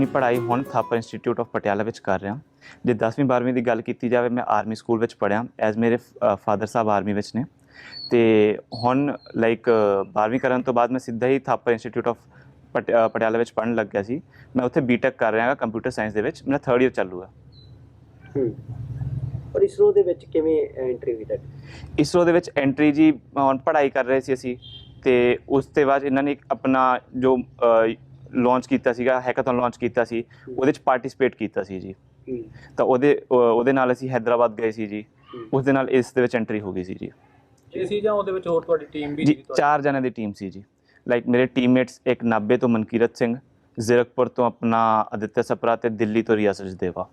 ਆਪਣੀ ਪੜ੍ਹਾਈ ਹੁਣ ਥਾਪਰ ਇੰਸਟੀਚਿਊਟ ਆਫ ਪਟਿਆਲਾ ਵਿੱਚ ਕਰ ਰਿਹਾ। ਜੇ 10ਵੀਂ 12ਵੀਂ ਦੀ ਗੱਲ ਕੀਤੀ ਜਾਵੇ ਮੈਂ ਆਰਮੀ ਸਕੂਲ ਵਿੱਚ ਪੜ੍ਹਿਆ ਐਜ਼ ਮੇਰੇ ਫਾਦਰ ਸਾਹਿਬ ਆਰਮੀ ਵਿੱਚ ਨੇ। ਤੇ ਹੁਣ ਲਾਈਕ 12ਵੀਂ ਕਰਨ ਤੋਂ ਬਾਅਦ ਮੈਂ ਸਿੱਧਾ ਹੀ ਥਾਪਰ ਇੰਸਟੀਚਿਊਟ ਆਫ ਪਟਿਆਲਾ ਵਿੱਚ ਪੜ੍ਹਨ ਲੱਗ ਗਿਆ ਸੀ। ਮੈਂ ਉੱਥੇ ਬੀਟੈਕ ਕਰ ਰਿਹਾ ਹਾਂ ਕੰਪਿਊਟਰ ਸਾਇੰਸ ਦੇ ਵਿੱਚ। ਮੇਰਾ 3rd ਇਅਰ ਚੱਲੂਗਾ। ਹੂੰ। ਪਰ ਇਸਰੋ ਦੇ ਵਿੱਚ ਕਿਵੇਂ ਐਂਟਰੀ ਹੋਈ ਤੁਹਾਡੀ? ਇਸਰੋ ਦੇ ਵਿੱਚ ਐਂਟਰੀ ਜੀ ਹੁਣ ਪੜ੍ਹਾਈ ਕਰ ਰਹੇ ਸੀ ਅਸੀਂ। ਤੇ ਉਸ ਤੋਂ ਬਾਅਦ ਇਹਨਾਂ ਨੇ ਆਪਣਾ ਜੋ ਲਾਂਚ ਕੀਤਾ ਸੀਗਾ ਹੈਕਾਥਨ ਲਾਂਚ ਕੀਤਾ ਸੀ ਉਹਦੇ ਚ ਪਾਰਟਿਸਿਪੇਟ ਕੀਤਾ ਸੀ ਜੀ। ਤਾਂ ਉਹਦੇ ਉਹਦੇ ਨਾਲ ਅਸੀਂ ਹੈਦਰਾਬਾਦ ਗਏ ਸੀ ਜੀ। ਉਸ ਦੇ ਨਾਲ ਇਸ ਦੇ ਵਿੱਚ ਐਂਟਰੀ ਹੋ ਗਈ ਸੀ ਜੀ। ਇਹ ਸੀ ਜਾਂ ਉਹਦੇ ਵਿੱਚ ਹੋਰ ਤੁਹਾਡੀ ਟੀਮ ਵੀ ਜੀ ਸੀ ਤੁਹਾਡੀ? ਚਾਰ ਜਣਿਆਂ ਦੀ ਟੀਮ ਸੀ ਜੀ। ਲਾਈਕ ਮੇਰੇ ਟੀਮਮੇਟਸ ਇੱਕ ਨਾਬੇ ਤੋਂ ਮਨਕੀਰਤ ਸਿੰਘ ਜ਼ੀਰਕਪੁਰ ਤੋਂ ਆਪਣਾ ਅਦਿੱਤਿਆ ਸਪਰਾ ਤੇ ਦਿੱਲੀ ਤੋਂ ਰਿਆ ਸਚਦੇਵਾ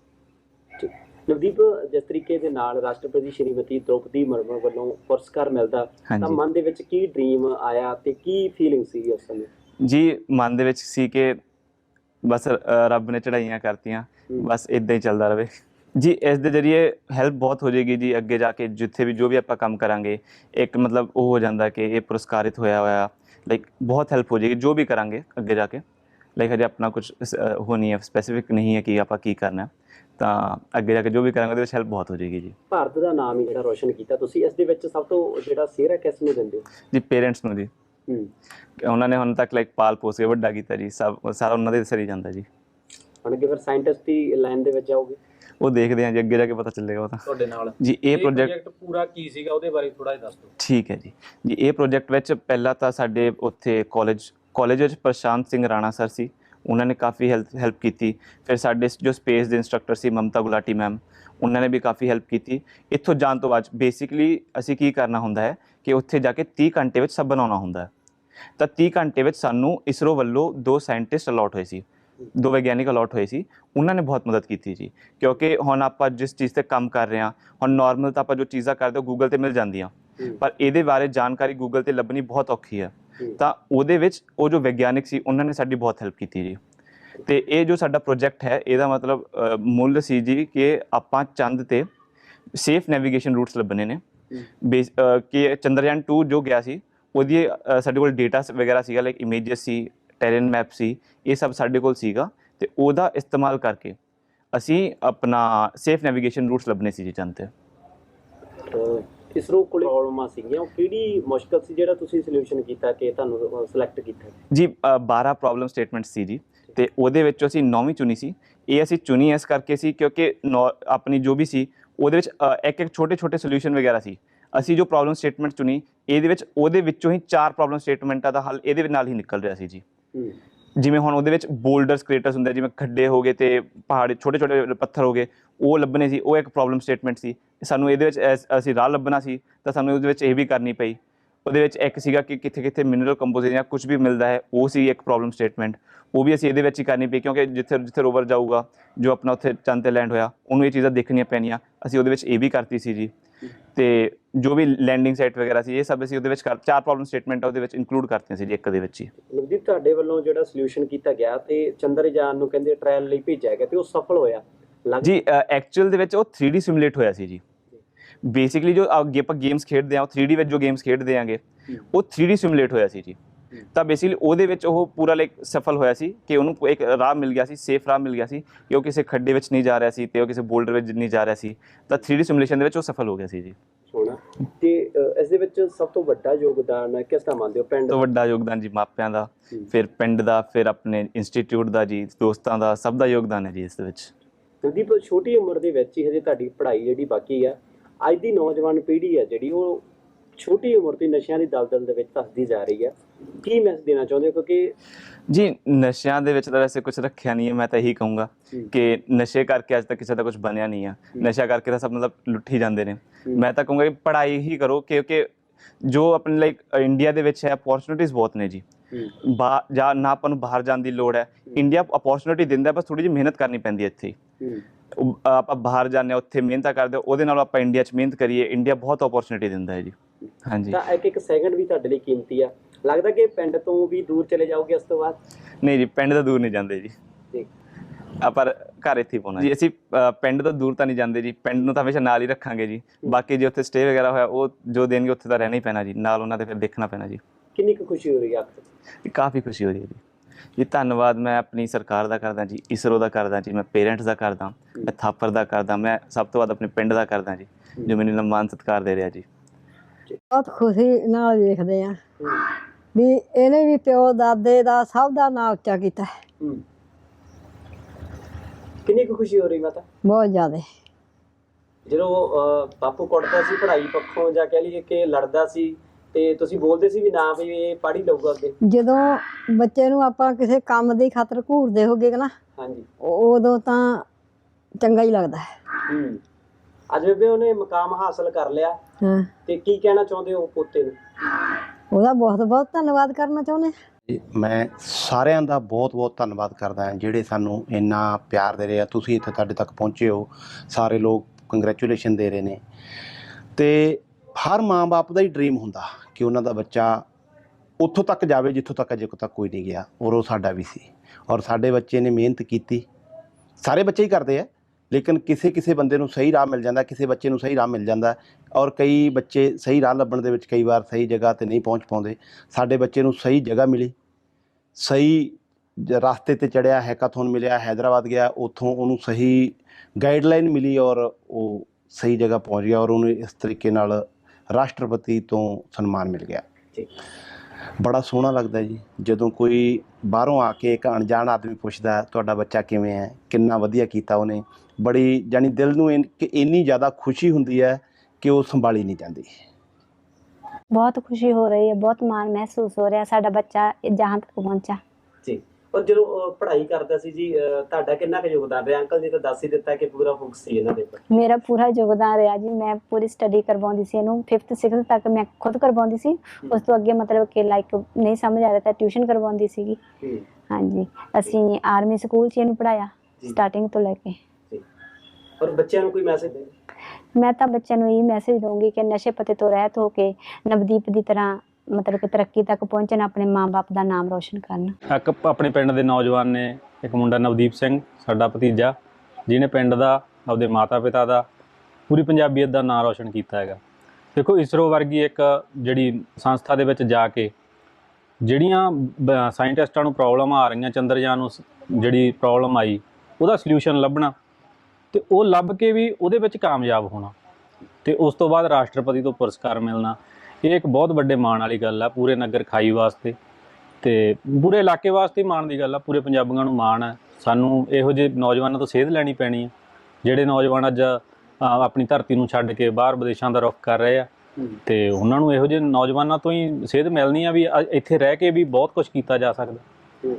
ਠੀਕ। ਨਵਦੀਪ ਜਿਸ ਤਰੀਕੇ ਦੇ ਨਾਲ ਰਾਸ਼ਟਰਪਤੀ ਸ਼੍ਰੀਮਤੀ ਦ੍ਰੋਪਦੀ ਮੁਰਮੂ ਵੱਲੋਂ ਪੁਰਸਕਾਰ ਮਿਲਦਾ ਤਾਂ ਮਨ ਦੇ ਵਿੱਚ ਕੀ ਡ੍ਰੀਮ ਆਇਆ ਤੇ ਕੀ ਫੀਲਿੰਗ ਸੀ ਉਸ ਸਮੇਂ? ਜੀ ਮਨ ਦੇ ਵਿੱਚ ਸੀ ਕਿ ਬਸ ਅ, ਰੱਬ ਨੇ ਚੜਾਈਆਂ ਕਰਤੀਆਂ। ਬਸ ਇਦਾਂ ਹੀ ਚੱਲਦਾ ਰਵੇ ਜੀ ਇਸ ਦੇ ਜਰੀਏ ਹੈਲਪ ਬਹੁਤ ਹੋ ਜਾਏਗੀ ਜੀ ਅੱਗੇ ਜਾ ਕੇ ਜਿੱਥੇ ਵੀ ਜੋ ਵੀ ਆਪਾਂ ਕੰਮ ਕਰਾਂਗੇ ਇੱਕ ਮਤਲਬ ਉਹ ਹੋ ਜਾਂਦਾ ਕਿ ਇਹ ਪੁਰਸਕਾਰਿਤ ਹੋਇਆ ਹੋਇਆ ਲਾਈਕ ਬਹੁਤ ਹੈਲਪ ਹੋ ਜਾਏਗੀ ਜੋ ਵੀ ਕਰਾਂਗੇ ਅੱਗੇ ਜਾ ਕੇ। ਲਾਈਕ ਹਜੇ ਆਪਣਾ ਕੁਝ ਹੋ ਨਹੀਂ ਹੈ ਸਪੈਸੀਫਿਕ ਨਹੀਂ ਹੈ ਕਿ ਆਪਾਂ ਕੀ ਕਰਨਾ ਹੈ। ਤਾਂ ਅੱਗੇ ਜਾ ਕੇ ਜੋ ਵੀ ਕਰਾਂਗੇ ਉਹਦੇ ਵਿੱਚ ਹੈਲਪ ਬਹੁਤ ਹੋ ਜਾਏਗੀ ਜੀ। ਭਾਰਤ ਦਾ ਨਾਮ ਹੀ ਜਿਹੜਾ ਰੋਸ਼ਨ ਕੀਤਾ ਤੁਸੀਂ ਇਸ ਦੇ ਵਿੱਚ ਸਭ ਤੋਂ ਜਿਹੜਾ ਸਿਹਰਾ ਕਿਸ ਨੂੰ ਦਿੰਦੇ ਹੋ? ਜੀ ਪੇਰੈਂਟਸ ਨੂੰ ਜੀ। ਉਹਨਾਂ ਨੇ ਹੁਣ ਤੱਕ ਲਾਈਕ ਪਾਲ ਪੋਸ ਕੇ ਵੱਡਾ ਕੀਤਾ ਜੀ। ਸਭ ਸਾਰਾ ਉਹਨਾਂ ਦੇ ਸਰੀ ਜਾਂਦਾ ਜੀ। ਹੁਣ ਕਿ ਫਿਰ ਸਾਇੰਟਿਸਟ ਦੀ ਲਾਈਨ ਦੇ ਵਿੱਚ ਜਾਓਗੇ? ਉਹ ਦੇਖਦੇ ਹਾਂ ਜੀ ਅੱਗੇ ਜਾ ਕੇ ਪਤਾ ਚੱਲੇਗਾ ਉਹ ਤਾਂ। ਤੁਹਾਡੇ ਨਾਲ। ਜੀ ਇਹ ਪ੍ਰੋਜੈਕਟ ਪੂਰਾ ਕੀ ਸੀਗਾ ਉਹਦੇ ਬਾਰੇ ਥੋੜਾ ਜਿਹਾ ਦੱਸ ਦਿਓ। ਠੀਕ ਹੈ ਜੀ। ਜੀ ਇਹ ਪ੍ਰੋਜੈਕਟ ਵਿੱਚ ਪਹਿਲਾਂ ਤਾਂ ਸਾਡੇ ਉੱਥੇ ਕਾਲਜ ਕਾਲਜ ਵਿੱਚ ਪ੍ਰਸ਼ਾਂਤ ਸਿੰਘ ਰਾਣਾ ਸਰ ਸੀ। ਉਹਨਾਂ ਨੇ ਕਾਫੀ ਹੈਲਪ ਹੈਲਪ ਕੀਤੀ। ਫਿਰ ਸਾਡੇ ਜੋ ਸਪੇਸ ਦੇ ਇੰਸਟ੍ਰਕਟਰ ਸੀ ਮਮਤਾ ਗੁਲਾਟੀ ਮੈਮ ਉਹਨਾਂ ਨੇ ਵੀ ਕਾਫੀ ਹੈਲਪ ਕੀਤੀ। ਇੱਥੋਂ ਜਾਣ ਤੋਂ ਬਾਅਦ ਬੇਸਿਕਲੀ ਅਸੀਂ ਕੀ ਕਰਨਾ ਹੁੰਦਾ ਹੈ ਕਿ ਉੱਥੇ ਜਾ ਕੇ 30 ਘੰਟੇ ਵਿੱਚ ਸਭ ਬਣਾਉਣਾ ਹੁੰਦਾ ਹੈ। ਤਾਂ 30 ਘੰਟੇ ਵਿੱਚ ਸਾਨੂੰ ਇਸਰੋ ਵੱਲੋਂ ਦੋ ਸਾਇੰਟਿਸਟ ਅਲਾਟ ਹੋਏ ਸੀ। ਦੋ ਵਿਗਿਆਨਿਕ ਅਲਾਟ ਹੋਏ ਸੀ। ਉਹਨਾਂ ਨੇ ਬਹੁਤ ਮਦਦ ਕੀਤੀ ਜੀ। ਕਿਉਂਕਿ ਹੁਣ ਆਪਾਂ ਜਿਸ ਚੀਜ਼ ਤੇ ਕੰਮ ਕਰ ਰਹੇ ਹਾਂ ਹੁਣ ਨਾਰਮਲ ਤਾਂ ਆਪਾਂ ਜੋ ਚੀਜ਼ਾਂ ਕਰਦੇ ਹਾਂ ਗੂਗਲ ਤੇ ਮਿਲ ਜਾਂਦੀਆਂ। ਪਰ ਇਹਦੇ ਬਾਰੇ ਜਾਣਕਾਰੀ ਗੂਗਲ ਤੇ ਲੱਭਣੀ ਬਹੁਤ ਔਖੀ ਹੈ। ਤਾਂ ਉਹਦੇ ਵਿੱਚ ਉਹ ਜੋ ਵਿਗਿਆਨਿਕ ਸੀ ਉਹਨਾਂ ਨੇ ਸਾਡੀ ਬਹੁਤ ਹੈਲਪ ਕੀਤੀ ਜੀ। ਤੇ ਇਹ ਜੋ ਸਾਡਾ ਪ੍ਰੋਜੈਕਟ ਹੈ ਇਹਦਾ ਮਤਲਬ ਮੁੱਲ ਸੀ ਜੀ ਕਿ ਆਪਾਂ ਚੰਦ ਤੇ ਸੇਫ ਨੈਵੀਗੇਸ਼ਨ ਰੂਟਸ ਲੱਭਣੇ ਨੇ। ਕਿ ਚੰਦਰਯਾਨ 2 ਜੋ ਗਿਆ ਸੀ ਉਹਦੀ ਸਾਡੇ ਕੋਲ ਡੇਟਾ ਵਗੈਰਾ ਸੀਗਾ ਲਾਈਕ ਇਮੇजेस ਸੀ ਟੈਰਨ ਮੈਪ ਸੀ ਇਹ ਸਭ ਸਾਡੇ ਕੋਲ ਸੀਗਾ ਤੇ ਉਹਦਾ ਇਸਤੇਮਾਲ ਕਰਕੇ ਅਸੀਂ ਆਪਣਾ ਸੇਫ ਨੈਵੀਗੇਸ਼ਨ ਰੂਟਸ ਲੱਭਣੇ ਸੀ ਜੀ ਅਹ ਇਸਰੋ ਕੋਲ ਪ੍ਰੋਬਲਮਾਂ ਸੀਗੀਆਂ ਉਹ ਕਿਹੜੀ ਮੁਸ਼ਕਲ ਸੀ ਜਿਹੜਾ ਤੁਸੀਂ ਸੋਲੂਸ਼ਨ ਕੀਤਾ ਕਿ ਤੁਹਾਨੂੰ ਸਿਲੈਕਟ ਕੀਤਾ? ਜੀ ਅ, 12 ਪ੍ਰੋਬਲਮ ਸਟੇਟਮੈਂਟ ਸੀ ਜੀ ਤੇ ਉਹਦੇ ਵਿੱਚੋਂ ਅਸੀਂ 9ਵੀਂ ਚੁਣੀ ਸੀ। ਇਹ ਅਸੀਂ ਚੁਣੀ ਇਸ ਕਰਕੇ ਸੀ ਕਿਉਂਕਿ ਆਪਣੀ ਜੋ ਵੀ ਸੀ ਉਹਦੇ ਵਿੱਚ ਇੱਕ ਇੱਕ ਛੋਟੇ ਛੋਟੇ ਸੋਲੂਸ਼ਨ ਵਗੈਰਾ ਸੀ। ਅਸੀਂ ਜੋ ਪ੍ਰੋਬਲਮ ਸਟੇਟਮੈਂਟ ਚੁਣੀ ਇਹਦੇ ਵਿੱਚ ਉਹਦੇ ਵਿੱਚੋਂ ਹੀ ਚਾਰ ਪ੍ਰੋਬਲਮ ਸਟੇਟਮੈਂਟਾਂ ਦਾ ਹੱਲ ਇਹਦੇ ਨਾਲ ਹੀ ਨਿਕਲ ਰਿਹਾ ਸੀ ਜੀ। ਜਿਵੇਂ ਹੁਣ ਉਹਦੇ ਵਿੱਚ ਬੋਲਡਰਸ ਕ੍ਰੇਟਰਸ ਹੁੰਦੇ ਜਿਵੇਂ ਖੱਡੇ ਹੋ ਗਏ ਤੇ ਪਹਾੜ ਛੋਟੇ ਛੋਟੇ ਪੱਥਰ ਹੋ ਗਏ ਉਹ ਲੱਭਣੇ ਸੀ ਉਹ ਇੱਕ ਪ੍ਰੋਬਲਮ ਸਟੇਟਮੈਂਟ ਸੀ। ਸਾਨੂੰ ਇਹਦੇ ਵਿੱਚ ਅਸੀਂ ਰਾਹ ਲੱਭਣਾ ਸੀ ਤਾਂ ਸਾਨੂੰ ਉਹਦੇ ਵਿੱਚ ਇਹ ਵੀ ਕਰਨੀ ਪਈ। ਉਹਦੇ ਵਿੱਚ ਇੱਕ ਸੀਗਾ ਕਿ ਕਿੱਥੇ ਕਿੱਥੇ ਮਿਨਰਲ ਕੰਪੋਜੀਸ਼ਨ ਜਾਂ ਕੁਝ ਵੀ ਮਿਲਦਾ ਹੈ ਉਹ ਸੀ ਇੱਕ ਪ੍ਰੋਬਲਮ ਸਟੇਟਮੈਂਟ ਉਹ ਵੀ ਅਸੀਂ ਇਹਦੇ ਵਿੱਚ ਹੀ ਕਰਨੀ ਪਈ ਕਿਉਂਕਿ ਜਿੱਥੇ ਜਿੱਥੇ ਰੋਵਰ ਜਾਊਗਾ ਜੋ ਆਪਣਾ ਉੱਥੇ ਚੰਦ ਤੇ ਲੈਂਡ ਹੋਇਆ ਉਹਨੂੰ ਇਹ ਚੀਜ਼ਾਂ ਦੇਖਣੀਆਂ ਪੈਣੀਆਂ। ਅਸੀਂ ਉਹਦੇ ਵਿੱਚ ਇਹ ਵੀ ਕਰਤੀ ਸੀ ਜੀ। ਤੇ ਜੋ ਵੀ ਲੈਂਡਿੰਗ ਸਾਈਟ ਵਗੈਰਾ ਸੀ ਇਹ ਸਭ ਅਸੀਂ ਉਹਦੇ ਵਿੱਚ ਕਰ ਚਾਰ ਪ੍ਰੋਬਲਮ ਸਟੇਟਮੈਂਟ ਉਹਦੇ ਵਿੱਚ ਇਨਕਲੂਡ ਕਰਤੀਆਂ ਸੀ ਜੀ ਇੱਕ ਦੇ ਵਿੱਚ ਹੀ। ਨਵਦੀਪ ਤੁਹਾਡੇ ਵੱਲੋਂ ਜਿਹੜਾ ਸੋਲੂਸ਼ਨ ਕੀਤਾ ਗਿਆ ਤੇ ਚੰਦਰਯਾਨ ਨੂੰ ਕਹਿੰਦੇ ਟ੍ਰਾਇਲ ਲਈ ਭੇਜਿਆ ਗਿਆ ਤੇ ਉਹ ਸਫਲ ਹੋਇਆ। ਜੀ ਐਕਚੁਅਲ ਦੇ ਵਿੱਚ ਉਹ 3D ਸਿਮੂਲੇਟ ਹੋਇਆ ਸੀ ਜੀ। ਬੇਸਿਕਲੀ ਜੋ ਅੱਗੇ ਆਪਾਂ ਗੇਮਸ ਖੇਡਦੇ ਆ ਉਹ 3D ਵਿੱਚ ਜੋ ਗੇਮਸ ਖੇਡਦੇ ਆਂਗੇ ਉਹ 3D ਸਿਮੂਲੇਟ ਹੋਇਆ ਸੀ ਜੀ। ਤਾਂ ਬੇਸਿਕਲੀ ਉਹਦੇ ਵਿੱਚ ਉਹ ਪੂਰਾ ਲਾਈਕ ਸਫਲ ਹੋਇਆ ਸੀ ਕਿ ਉਹਨੂੰ ਇੱਕ ਰਾਹ ਮਿਲ ਗਿਆ ਸੀ ਸੇਫ ਰਾਹ ਮਿਲ ਗਿਆ ਸੀ ਕਿ ਉਹ ਕਿਸੇ ਖੱਡੇ ਵਿੱਚ ਨਹੀਂ ਜਾ ਰਿਹਾ ਸੀ ਤੇ ਉਹ ਕਿਸੇ ਬੋਲਡਰ ਵਿੱਚ ਨਹੀਂ ਜਾ ਰਿਹਾ ਸੀ। ਤਾਂ 3D ਸਿਮੂਲੇਸ਼ਨ ਦੇ ਵਿੱਚ ਉਹ ਸਫਲ ਹੋ ਗਿਆ ਸੀ ਜੀ। ਸੋਹਣਾ। ਤੇ ਅਹ, ਇਸ ਦੇ ਵਿੱਚ ਸਭ ਤੋਂ ਵੱਡਾ ਯੋਗਦਾਨ ਕਿਸ ਦਾ ਮੰਨਦੇ ਹੋ? ਪਿੰਡ ਤੋਂ ਵੱਡਾ ਯੋਗਦਾਨ ਜੀ ਮਾਪਿਆਂ ਦਾ ਹੂੰ। ਫਿਰ ਪਿੰਡ ਦਾ ਫਿਰ ਆਪਣੇ ਇੰਸਟੀਚਿਊਟ ਦਾ ਜੀ ਦੋਸਤਾਂ ਦਾ ਸਭ ਦਾ ਯੋਗਦਾਨ ਹੈ ਜੀ ਇਸ ਦੇ ਵਿੱਚ। ਨਵਦੀਪ ਛੋਟੀ ਉਮਰ ਦੇ ਵਿੱਚ ਹੀ ਹਜੇ ਤੁਹਾਡੀ ਪੜ੍ਹਾਈ ਜਿਹੜੀ ਬਾਕੀ ਆ ਅੱਜ ਦੀ ਨੌਜਵਾਨ ਪੀੜ੍ਹੀ ਆ ਜਿਹੜੀ ਉਹ ਛੋਟੀ ਉਮਰ ਤੋਂ ਹੀ ਨਸ਼ਿਆਂ ਦੀ ਦਲਦਲ ਦੇ ਵਿੱਚ ਧੱਸਦੀ ਜਾ ਰਹੀ ਆ। ਕੀ ਮੈਸੇਜ ਦੇਣਾ ਚਾਹੁੰਦੇ ਹੋ? ਕਿਉਂਕਿ ਜੀ ਨਸ਼ਿਆਂ ਦੇ ਵਿੱਚ ਤਾਂ ਵੈਸੇ ਕੁਝ ਰੱਖਿਆ ਨਹੀਂ ਹੈ ਮੈਂ ਤਾਂ ਇਹੀ ਕਹੂੰਗਾ। ਕਿ ਨਸ਼ੇ ਕਰਕੇ ਅੱਜ ਤੱਕ ਕਿਸੇ ਦਾ ਕੁਝ ਬਣਿਆ ਨਹੀਂ ਆ। ਨਸ਼ਾ ਕਰਕੇ ਤਾਂ ਸਭ ਮਤਲਬ ਲੁੱਟੀ ਜਾਂਦੇ ਨੇ। ਮੈਂ ਤਾਂ ਕਹੂੰਗਾ ਕਿ ਪੜ੍ਹਾਈ ਹੀ ਕਰੋ ਕਿਉਂਕਿ ਜੋ ਆਪਣੇ ਲਾਈਕ ਇੰਡੀਆ ਦੇ ਵਿੱਚ ਹੈ ਅਪੋਰਚੁਨਿਟੀਜ਼ ਬਹੁਤ ਨੇ ਜੀ। ਬਾ ਜਾਂ ਨਾ ਆਪਾਂ ਨੂੰ ਬਾਹਰ ਜਾਣ ਦੀ ਲੋੜ ਹੈ। ਇੰਡੀਆ ਅਪੋਰਚੁਨਿਟੀ ਦਿੰਦਾ ਬਸ ਥੋੜੀ ਜਿਹੀ ਮਿਹਨਤ ਕਰਨੀ ਪੈਂਦੀ ਹੈ ਇੱਥੇ। ਹੀ। ਹੂੰ ਉਹ, ਆਪਾਂ ਬਾਹਰ ਜਾਂਦੇ ਹਾਂ ਉੱਥੇ ਮਿਹਨਤਾਂ ਕਰਦੇ ਹਾਂ, ਉਹਦੇ ਨਾਲ ਆਪਾਂ ਇੰਡੀਆ 'ਚ ਮਿਹਨਤ ਕਰੀਏ। ਇੰਡੀਆ ਬਹੁਤ ਅਪੋਰਚੁਨਿਟੀ ਦਿੰਦਾ ਹੈ ਜੀ। ਹਾਂਜੀ। ਤਾਂ ਇੱਕ ਇੱਕ ਸੈਕਿੰਡ ਵੀ ਤੁਹਾਡੇ ਲਈ ਕੀਮਤੀ ਆ। ਲੱਗਦਾ ਕਿ ਪਿੰਡ ਤੋਂ ਵੀ ਦੂਰ ਚਲੇ ਜਾਓਗੇ ਇਸ ਤੋਂ ਬਾਅਦ? ਨਹੀਂ ਜੀ ਪਿੰਡ ਤੋਂ ਦੂਰ ਨਹੀਂ ਜਾਂਦੇ ਜੀ। ਠੀਕ ਆਪਾਂ ਘਰ ਇੱਥੇ ਹੀ ਪਾਉਣਾ ਜੀ। ਅਸੀਂ ਪਿੰਡ ਤੋਂ ਦੂਰ ਤਾਂ ਨਹੀਂ ਜਾਂਦੇ ਜੀ। ਪਿੰਡ ਨੂੰ ਤਾਂ ਹਮੇਸ਼ਾ ਨਾਲ ਹੀ ਰੱਖਾਂਗੇ ਜੀ। ਬਾਕੀ ਜੇ ਉੱਥੇ ਸਟੇ ਵਗੈਰਾ ਹੋਇਆ ਉਹ ਜੋ ਦੇਣਗੇ ਉੱਥੇ ਤਾਂ ਰਹਿਣਾ ਹੀ ਪੈਣਾ ਜੀ। ਨਾਲ ਉਹਨਾਂ ਦੇ ਫਿਰ ਦੇਖਣਾ ਪੈਣਾ ਜੀ। ਕਿੰਨੀ ਕੁ ਖੁਸ਼ੀ ਹੋ ਰਹੀ ਆ ਆਪ ਕਾਫੀ ਖੁਸ਼ੀ ਹੋ ਰਹੀ ਹੈ ਜੀ। ਜੀ ਧੰਨਵਾਦ। ਮੈਂ ਆਪਣੀ ਸਰਕਾਰ ਦਾ ਕਰਦਾ ਜੀ ਇਸਰੋ ਦਾ ਕਰਦਾ ਜੀ ਮੈਂ ਪੇਰੈਂਟਸ ਦਾ ਕਰਦਾ ਮੈਂ ਥਾਪਰ ਦਾ ਕਰਦਾ ਮੈਂ ਸਭ ਤੋਂ ਵੱਧ ਆਪਣੇ ਪਿੰਡ ਦਾ ਕਰਦਾ ਜੀ ਜੋ। ਮੈਨੂੰ ਲੰਮਾਨ ਸਤਿਕਾਰ ਦੇ ਰਿਹਾ ਜੀ। ਬਹੁਤ ਖੁਸ਼ੀ ਨਾਲ ਵੇਖਦੇ ਆ ਵੀ ਇਹਨੇ ਵੀ ਪਿਓ ਦਾਦੇ ਦਾ ਸਭ ਦਾ ਨਾਂ ਉੱਚਾ ਕੀਤਾ ਹੈ। ਹੂੰ। ਕਿੰਨੀ ਕੁ ਖੁਸ਼ੀ ਹੋ ਰਹੀ ਮਾਤਾ? ਬਹੁਤ ਜ਼ਿਆਦਾ। ਜਦੋਂ ਅਹ, ਬਾਪੂ ਕੁੱਟਦਾ ਸੀ ਪੜ੍ਹਾਈ ਪੱਖੋਂ ਜਾਂ ਕਹਿ ਲਈਏ ਕਿ ਲੜਦਾ ਸੀ ਤੇ ਤੁਸੀਂ ਬੋਲਦੇ ਸੀ ਵੀ ਨਾ ਵੀ ਇਹ ਪੜ੍ਹ ਹੀ ਲਊਗਾ ਅੱਗੇ? ਜਦੋਂ ਬੱਚੇ ਨੂੰ ਆਪਾਂ ਕਿਸੇ ਕੰਮ ਦੀ ਖਾਤਰ ਘੂਰਦੇ ਹੋਗੇ ਨਾ ਹਾਂਜੀ। ਉਦੋਂ ਤਾਂ ਚੰਗਾ ਹੀ ਲੱਗਦਾ ਹੈ। ਹੂੰ। ਅੱਜ ਬੇਬੇ ਉਹਨੇ ਮਕਾਮ ਹਾਸਲ ਕਰ ਲਿਆ। ਹਾਂ। ਤੇ ਕੀ ਕਹਿਣਾ ਚਾਹੁੰਦੇ ਹੋ ਪੋਤੇ ਨੂੰ? ਉਹਦਾ ਬਹੁਤ ਬਹੁਤ ਧੰਨਵਾਦ ਕਰਨਾ ਚਾਹੁੰਦੇ ਜੀ, ਮੈਂ ਸਾਰਿਆਂ ਦਾ ਬਹੁਤ-ਬਹੁਤ ਧੰਨਵਾਦ ਕਰਦਾ ਹਾਂ ਜਿਹੜੇ ਸਾਨੂੰ ਇੰਨਾ ਪਿਆਰ ਦੇ ਰਹੇ ਆ। ਤੁਸੀਂ ਇੱਥੇ ਤੁਹਾਡੇ ਤੱਕ ਪਹੁੰਚੇ ਹੋ ਸਾਰੇ ਲੋਕ ਕੰਗ੍ਰੈਚੁਲੇਸ਼ਨ ਦੇ ਰਹੇ ਨੇ। ਤੇ ਹਰ ਮਾਂ-ਬਾਪ ਦਾ ਹੀ ਡ੍ਰੀਮ ਹੁੰਦਾ ਕਿ ਉਹਨਾਂ ਦਾ ਬੱਚਾ ਉੱਥੋਂ ਤੱਕ ਜਾਵੇ ਜਿੱਥੋਂ ਤੱਕ ਅਜੇ ਤੱਕ ਕੋਈ ਨਹੀਂ ਗਿਆ ਔਰ ਉਹ ਸਾਡਾ ਵੀ ਸੀ। ਔਰ ਸਾਡੇ ਬੱਚੇ ਨੇ ਮਿਹਨਤ ਕੀਤੀ। ਸਾਰੇ ਬੱਚੇ ਹੀ ਕਰਦੇ ਆ। ਲੇਕਿਨ ਕਿਸੇ ਕਿਸੇ ਬੰਦੇ ਨੂੰ ਸਹੀ ਰਾਹ ਮਿਲ ਜਾਂਦਾ, ਕਿਸੇ ਬੱਚੇ ਨੂੰ ਸਹੀ ਰਾਹ ਮਿਲ ਜਾਂਦਾ ਔਰ ਕਈ ਬੱਚੇ ਸਹੀ ਰਾਹ ਲੱਭਣ ਦੇ ਵਿੱਚ ਕਈ ਵਾਰ ਸਹੀ ਜਗ੍ਹਾ ਤੇ ਨਹੀਂ ਪਹੁੰਚ ਪਾਉਂਦੇ। ਸਾਡੇ ਬੱਚੇ ਨੂੰ ਸਹੀ ਜਗ੍ਹਾ ਮਿਲੀ। ਸਹੀ ਰਸਤੇ ਤੇ ਚੜਿਆ ਹੈਕਾਥੋਨ ਮਿਲਿਆ, ਹੈਦਰਾਬਾਦ ਗਿਆ, ਉੱਥੋਂ ਉਹਨੂੰ ਸਹੀ ਗਾਈਡਲਾਈਨ ਮਿਲੀ ਔਰ ਉਹ ਸਹੀ ਜਗ੍ਹਾ ਪਹੁੰਚ ਗਿਆ ਔਰ ਉਹਨੂੰ ਇਸ ਤਰੀਕੇ ਨਾਲ ਰਾਸ਼ਟਰਪਤੀ ਤੋਂ ਸਨਮਾਨ ਮਿਲ ਗਿਆ। ਠੀਕ ਬੜਾ ਸੋਹਣਾ ਲੱਗਦਾ ਜੀ। ਜਦੋਂ ਕੋਈ ਬਾਹਰੋਂ ਆ ਕੇ ਇੱਕ ਅਣਜਾਣ ਆਦਮੀ ਪੁੱਛਦਾ, ਤੁਹਾਡਾ ਬੱਚਾ ਕਿਵੇਂ ਹੈ? ਕਿੰਨਾ ਵਧੀਆ ਕੀਤਾ ਉਹਨੇ? ਬੜੀ ਜਾਨੀ ਦਿਲ ਨੂੰ ਇੰਨ- ਕਿ ਇੰਨੀ ਜ਼ਿਆਦਾ ਖੁਸ਼ੀ ਹੁੰਦੀ ਹੈ ਕਿ ਉਹ ਸੰਭਾਲੀ ਨਹੀਂ ਜਾਂਦੀ। ਬਹੁਤ ਖੁਸ਼ੀ ਹੋ ਰਹੀ ਹੈ, ਬਹੁਤ ਮਾਣ ਮਹਿਸੂਸ ਹੋ ਰਿਹਾ ਸਾਡਾ ਬੱਚਾ ਜਹਾਂ ਤੱਕ ਪਹੁੰਚਾ ਪਰ ਜਦੋਂ ਪੜ੍ਹਾਈ ਕਰਦਾ ਸੀ ਜੀ ਤੁਹਾਡਾ ਕਿੰਨਾ ਕੁ ਯੋਗਦਾਨ ਰਿਹਾ? ਅੰਕਲ ਜੀ ਤਾਂ ਦੱਸ ਹੀ ਦਿੱਤਾ ਕਿ ਪੂਰਾ ਫੋਕਸ ਸੀ ਇਹਨਾਂ ਦੇ ਉੱਪਰ। ਮੇਰਾ ਪੂਰਾ ਯੋਗਦਾਨ ਰਿਹਾ ਜੀ। ਮੈਂ ਪੂਰੀ ਸਟੱਡੀ ਕਰਵਾਉਂਦੀ ਸੀ ਇਹਨੂੰ। 5th 6th ਤੱਕ ਮੈਂ ਖੁਦ ਕਰਵਾਉਂਦੀ ਸੀ। ਉਸ ਤੋਂ ਅੱਗੇ ਮਤਲਬ ਕਿ ਲਾਈਕ ਨਹੀਂ ਸਮਝ ਆ ਰਿਹਾ ਤਾਂ ਟਿਊਸ਼ਨ ਕਰਵਾਉਂਦੀ ਸੀਗੀ। ਹਾਂਜੀ। ਅਸੀਂ ਆਰਮੀ ਸਕੂਲ 'ਚ ਇਹਨੂੰ ਪੜਾਇਆ। ਸਟਾਰਟਿੰਗ ਤੋਂ ਲੈ ਕੇ। ਪਰ ਬੱਚਿਆਂ ਨੂੰ ਕੋਈ ਮੈਸੇਜ ਦੇ? ਮੈਂ ਤਾਂ ਬੱਚਿਆਂ ਨੂੰ ਇਹ ਮੈਸੇਜ ਦਊਂਗੀ ਕਿ ਨਸ਼ੇ ਪਤੇ ਤੋਂ ਰਹਿਤ ਹੋ ਕੇ ਨਵਦੀਪ ਦੀ ਤਰ੍ਹਾਂ ਮਤਲਬ ਕਿ ਤਰੱਕੀ ਤੱਕ ਪਹੁੰਚਣ, ਆਪਣੇ ਮਾਪੇ ਦਾ ਨਾਮ ਰੋਸ਼ਨ ਕਰਨ। ਇੱਕ ਆਪਣੇ ਪਿੰਡ ਦੇ ਨੌਜਵਾਨ ਨੇ ਇੱਕ ਮੁੰਡਾ ਨਵਦੀਪ ਸਿੰਘ, ਸਾਡਾ ਭਤੀਜਾ, ਜਿਹਨੇ ਪਿੰਡ ਦਾ, ਆਪਦੇ ਮਾਤਾ-ਪਿਤਾ ਦਾ, ਪੂਰੀ ਪੰਜਾਬੀਅਤ ਦਾ ਨਾਮ ਰੋਸ਼ਨ ਕੀਤਾ ਹੈਗਾ। ਦੇਖੋ, ਇਸਰੋ ਵਰਗੀ ਇੱਕ ਜਿਹੜੀ ਸੰਸਥਾ ਦੇ ਵਿੱਚ ਜਾ ਕੇ ਜਿਹੜੀਆਂ ਸਾਇੰਟਿਸਟਾਂ ਨੂੰ ਪ੍ਰੋਬਲਮ ਆ ਰਹੀਆਂ, ਚੰਦਰਯਾਨ ਨੂੰ ਜਿਹੜੀ ਪ੍ਰੋਬਲਮ ਆਈ, ਉਹਦਾ ਸੋਲੂਸ਼ਨ ਲੱਭਣਾ ਤੇ ਉਹ ਲੱਭ ਕੇ ਵੀ ਉਹਦੇ ਵਿੱਚ ਕਾਮਯਾਬ ਹੋਣਾ। ਤੇ ਉਸ ਤੋਂ ਬਾਅਦ ਰਾਸ਼ਟਰਪਤੀ ਤੋਂ ਪੁਰਸਕਾਰ ਮਿਲਣਾ ਇਹ ਇੱਕ ਬਹੁਤ ਵੱਡੇ ਮਾਣ ਵਾਲੀ ਗੱਲ ਆ ਪੂਰੇ ਨਗਰ ਖਾਈ ਵਾਸਤੇ। ਤੇ ਪੂਰੇ ਇਲਾਕੇ ਵਾਸਤੇ ਮਾਣ ਦੀ ਗੱਲ ਆ ਪੂਰੇ ਪੰਜਾਬੀਆਂ ਨੂੰ ਮਾਣ ਹੈ ਸਾਨੂੰ ਇਹੋ ਜਿਹੇ ਨੌਜਵਾਨਾਂ ਤੋਂ ਸੇਧ ਲੈਣੀ ਪੈਣੀ ਹੈ ਜਿਹੜੇ ਨੌਜਵਾਨ ਅੱਜ ਆਪਣੀ ਧਰਤੀ ਨੂੰ ਛੱਡ ਕੇ ਬਾਹਰ ਵਿਦੇਸ਼ਾਂ ਦਾ ਰੁਖ ਕਰ ਰਹੇ ਆ। ਤੇ ਉਹਨਾਂ ਨੂੰ ਇਹੋ ਜਿਹੇ ਨੌਜਵਾਨਾਂ ਤੋਂ ਹੀ ਸੇਧ ਮਿਲਣੀ ਆ ਵੀ ਇੱਥੇ ਰਹਿ ਕੇ ਵੀ ਬਹੁਤ ਕੁਝ ਕੀਤਾ ਜਾ ਸਕਦਾ।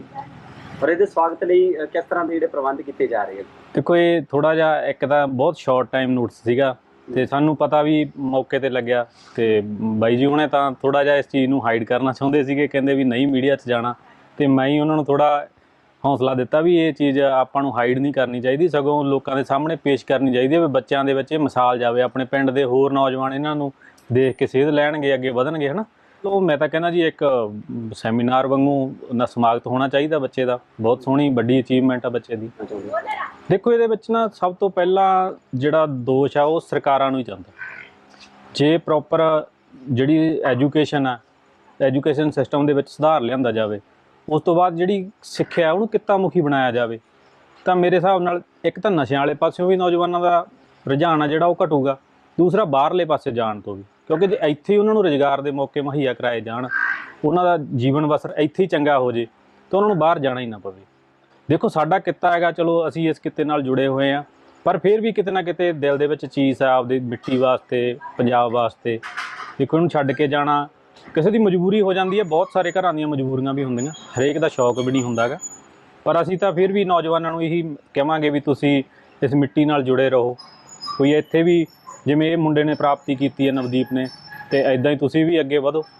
ਪਰ ਇਹਦੇ ਸਵਾਗਤ ਲਈ ਕਿਸ ਤਰ੍ਹਾਂ ਦੇ ਜਿਹੜੇ ਪ੍ਰਬੰਧ ਕੀਤੇ ਜਾ ਰਹੇ ਹਨ ਦੇਖੋ ਇਹ ਥੋੜਾ ਜਿਹਾ ਇੱਕ ਤਾਂ ਬਹੁਤ ਸ਼ਾਰਟ ਟਾਈਮ ਨੋਟਿਸ ਸੀਗਾ। ਤੇ ਸਾਨੂੰ ਪਤਾ ਵੀ ਮੌਕੇ ਤੇ ਲੱਗਿਆ ਤੇ ਬਾਈ ਜੀ ਹੁਣੇ ਤਾਂ ਥੋੜਾ ਜਿਹਾ ਇਸ ਚੀਜ਼ ਨੂੰ ਹਾਈਡ ਕਰਨਾ ਚਾਹੁੰਦੇ ਸੀਗੇ, ਕਹਿੰਦੇ ਵੀ ਨਹੀਂ ਮੀਡੀਆ 'ਚ ਜਾਣਾ। ਤੇ ਮੈਂ ਹੀ ਉਹਨਾਂ ਨੂੰ ਥੋੜਾ ਹੌਸਲਾ ਦਿੱਤਾ ਵੀ ਇਹ ਚੀਜ਼ ਆਪਾਂ ਨੂੰ ਹਾਈਡ ਨਹੀਂ ਕਰਨੀ ਚਾਹੀਦੀ, ਸਗੋਂ ਲੋਕਾਂ ਦੇ ਸਾਹਮਣੇ ਪੇਸ਼ ਕਰਨੀ ਚਾਹੀਦੀ ਹੈ ਵੀ ਬੱਚਿਆਂ ਦੇ ਵਿੱਚ ਇਹ ਮਿਸਾਲ ਜਾਵੇ, ਆਪਣੇ ਪਿੰਡ ਦੇ ਹੋਰ ਨੌਜਵਾਨ ਇਹਨਾਂ ਨੂੰ ਦੇਖ ਕੇ ਸੇਧ ਲੈਣਗੇ, ਅੱਗੇ ਵਧਣਗੇ, ਹਨਾ? ਤੋ ਮੈਂ ਤਾਂ ਕਹਿੰਦਾ ਜੀ ਇੱਕ ਸੈਮੀਨਾਰ ਵਾਂਗੂ ਨਾ ਸਮਾਗਤ ਹੋਣਾ ਚਾਹੀਦਾ ਬੱਚੇ ਦਾ। ਬਹੁਤ ਸੋਹਣੀ, ਵੱਡੀ ਅਚੀਵਮੈਂਟ ਆ ਬੱਚੇ ਦੀ। ਦੇਖੋ, ਇਹਦੇ ਵਿੱਚ ਨਾ ਸਭ ਤੋਂ ਪਹਿਲਾਂ ਜਿਹੜਾ ਦੋਸ਼ ਆ, ਉਹ ਸਰਕਾਰਾਂ ਨੂੰ ਹੀ ਜਾਂਦਾ ਜੇ ਪ੍ਰੋਪਰ ਜਿਹੜੀ ਐਜੂਕੇਸ਼ਨ ਆ ਐਜੂਕੇਸ਼ਨ ਸਿਸਟਮ ਦੇ ਵਿੱਚ ਸੁਧਾਰ ਲਿਆਂਦਾ ਜਾਵੇ, ਉਸ ਤੋਂ ਬਾਅਦ ਜਿਹੜੀ ਸਿੱਖਿਆ ਉਹਨੂੰ ਕਿੱਤਾ ਮੁਖੀ ਬਣਾਇਆ ਜਾਵੇ। ਤਾਂ ਮੇਰੇ ਹਿਸਾਬ ਨਾਲ ਇੱਕ ਤਾਂ ਨਸ਼ਿਆਂ ਵਾਲੇ ਪਾਸਿਓਂ ਵੀ ਨੌਜਵਾਨਾਂ ਦਾ ਰੁਝਾਨ ਆ ਜਿਹੜਾ, ਉਹ ਘਟੂਗਾ। ਦੂਸਰਾ, ਬਾਹਰਲੇ ਪਾਸੇ ਜਾਣ ਤੋਂ ਵੀ। ਕਿਉਂਕਿ ਜੇ ਇੱਥੇ ਹੀ ਉਹਨਾਂ ਨੂੰ ਰੁਜ਼ਗਾਰ ਦੇ ਮੌਕੇ ਮੁਹੱਈਆ ਕਰਾਏ ਜਾਣ, ਉਹਨਾਂ ਦਾ ਜੀਵਨ ਬਸਰ ਇੱਥੇ ਹੀ ਚੰਗਾ ਹੋ ਜੇ, ਤਾਂ ਉਹਨਾਂ ਨੂੰ ਬਾਹਰ ਜਾਣਾ ਹੀ ਨਾ ਪਵੇ। ਦੇਖੋ, ਸਾਡਾ ਕਿੱਤਾ ਹੈਗਾ, ਚਲੋ ਅਸੀਂ ਇਸ ਕਿੱਤੇ ਨਾਲ ਜੁੜੇ ਹੋਏ ਆ ਪਰ ਫਿਰ ਵੀ ਕਿਤੇ ਨਾ ਕਿਤੇ ਦਿਲ ਦੇ ਵਿੱਚ ਚੀਜ਼ ਆ ਆਪਦੀ ਮਿੱਟੀ ਵਾਸਤੇ, ਪੰਜਾਬ ਵਾਸਤੇ। ਦੇਖੋ, ਇਹਨੂੰ ਛੱਡ ਕੇ ਜਾਣਾ, ਕਿਸੇ ਦੀ ਮਜਬੂਰੀ ਹੋ ਜਾਂਦੀ ਹੈ, ਬਹੁਤ ਸਾਰੇ ਘਰਾਂ ਦੀਆਂ ਮਜਬੂਰੀਆਂ ਵੀ ਹੁੰਦੀਆਂ, ਹਰੇਕ ਦਾ ਸ਼ੌਕ ਵੀ ਨਹੀਂ ਹੁੰਦਾਗਾ ਪਰ ਅਸੀਂ ਤਾਂ ਫਿਰ ਵੀ ਨੌਜਵਾਨਾਂ ਨੂੰ ਇਹੀ ਕਹਾਂਗੇ ਵੀ ਤੁਸੀਂ ਇਸ ਮਿੱਟੀ ਨਾਲ ਜੁੜੇ ਰਹੋ, ਕੋਈ ਇੱਥੇ ਵੀ ਜਿਵੇਂ ਇਹ ਮੁੰਡੇ ਨੇ ਪ੍ਰਾਪਤੀ ਕੀਤੀ ਹੈ ਨਵਦੀਪ ਨੇ, ਤੇ ਐਦਾਂ ਹੀ ਤੁਸੀਂ ਵੀ ਅੱਗੇ ਵਧੋ।